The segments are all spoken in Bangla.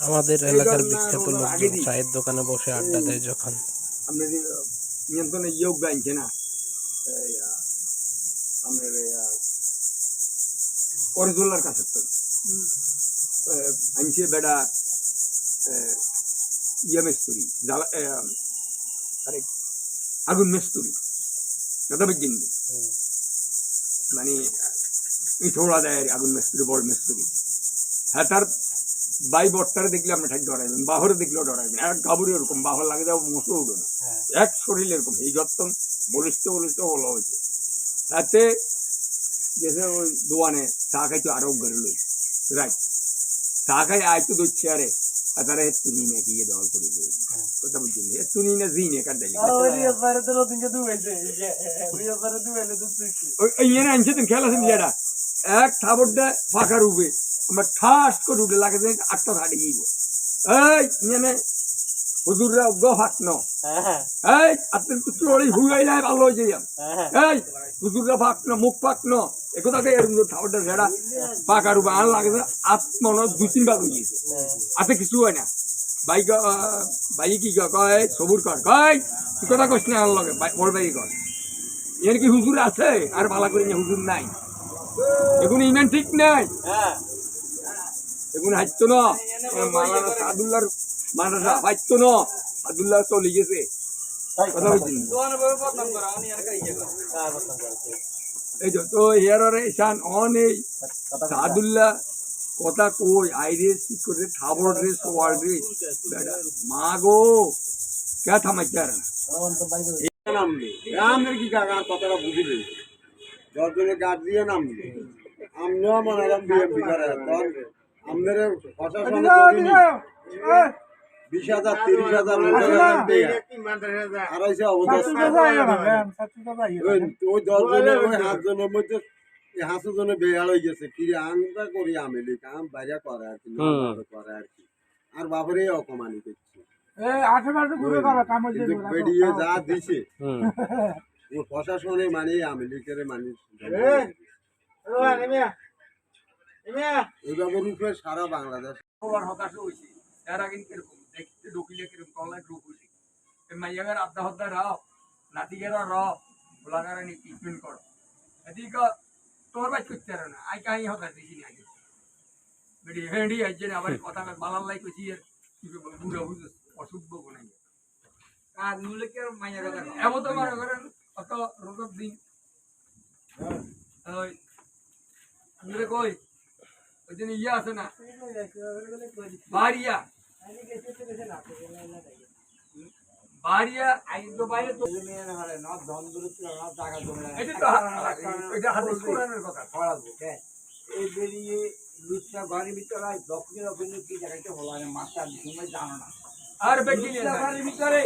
আমাদের এলাকার বিখ্যাত লোকজন চায়ের দোকানে বসে আড্ডা দেয় যখন। না আগুন মেস্তুরি মানে ইথোড়া দেয় আগুন মেস্তুরি বড় মেস্তুরি হ্যাঁ তার বাই বট্টারে দেখলে আপনি ঠাক ডরাইবেন বাহরে দেখলেও ডরাইবেন এক গাবুরে এরকম বাহর লাগে যাও মশো উঠো না। এক শরীর এরকম এই যত্ন বলিষ্ঠ বলিষ্ঠ বলা হয়েছে। তাতে যেসে ওই দোয়ানে চা খাইতো আরও ঘরে লই। রাইট চা খাই আয় তো দচ্ছে আরে। তারা না কি দল করে দিল কথা বলছি না জি নে ইয়ে আনছে তুমি ইয়েটা এক থাবরটা ফাঁকা রূপে আমরা ঠাস করে উঠে লাগে যে আটটা ধাড়ি গিয়ে এই ইয়ে হুজুররা ফাঁক ন। এই আপনার কিছু ওই হুইলাই ভালো হয়ে যাই এই হুজুররা ফাঁক ন মুখ ফাঁক ন। একথাকে এরকম থাবরটা ঝেড়া রূপে আর লাগে যে আত্মন দু তিনবার হয়ে গিয়েছে আতে কিছু হয় না। বাইক বাইক কি কয় সবুর কর কয় তুই কথা কইস না আমার লগে বড় বাইক কর। এর কি হুজুর আছে? আর ভালো করে নিয়ে হুজুর নাই। এখন ইমান ঠিক নাই। এখন হাইতো না। মালানা সাদুল্লার মাদ্রাসা হাইতো না। সাদুল্লাহ চলে গেছে এই তো তো হেয়ার ইসান অন এই সাদুল্লাহ কথা কই? আইরে কি করে থাবড় রে সোয়ার রে? মা গো, কে আর? আমাদের কি কাকা কথাটা বুঝিলি দশজনের গাছ দিয়ে নামলি আমরাও মনে হলাম বিএমপি করে আমাদের প্রশাসন বিশ হাজার তিরিশ হাজার আর অবস্থা ওই ওই দশজনের ওই সাতজনের মধ্যে হাসু জনে বেয়াল হয়ে গেছে কিরে আমরা করি আমেলি কাম বাইরে করে আর কি করে আর কি আর বাপরে অকমানি করছে বেরিয়ে যা দিছে প্রশাসনে মানে আমেরিকার মানে এইভাবে রূপে সারা বাংলাদেশ। সবার হতাশ হয়েছে। এর আগে কীরকম? দেখতে ঢুকিলে কীরকম? কল্লায় ঢুক হয়েছে। মাইয়াগার আড্ডা হদ্দা রাও নাতিগের র গোলাগারে নি ট্রিটমেন্ট করো। এদিকে তোর বাই করতে পারো না। আই কাহি হতা দিছি না আগে। বেডি হেঁড়ি আইছে না আবার কথা বালার লাই কইছি এর কি বুড়া বুঝে অসুখ বনাই। আর নুলে কে মাইয়া কথা এমন তো মনে করেন অত রোগর দিন। ওই নুলে কই? ওই দিন ইয়ে আছে না? বাড়িয়া। বাড়িয়া আইতো বাইরে তো এটা তো এটা হাদিস কোরআনের কথা। এই বেরিয়ে লুচা বাড়ির ভিতরে দক্ষিণ দক্ষিণ কি জায়গাতে হলো আমি মাথা ঘুমে জানো না। আর বেটি ভিতরে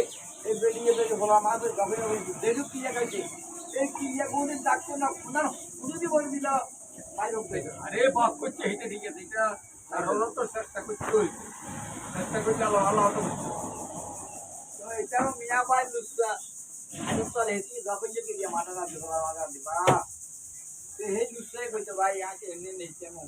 এই বেরিয়ে হলো মাথা দক্ষিণ দক্ষিণ দেখো কি এই কি জায়গা কোনদিন না না কোনদিন বলে দিল? বাইরে উঠে আরে বাপ করছে এটা ঠিক আছে এটা আর হলো তো চেষ্টা করতে হইবে চেষ্টা করতে আল্লাহ আল্লাহ তো বুঝছে। তো এটাও মিয়া ভাই লুচা আমি তো লেছি দক্ষিণ যে মাথা না দিবা মাথা দিবা হে লুচাই কইতে ভাই আকে এমনি নেই কেমন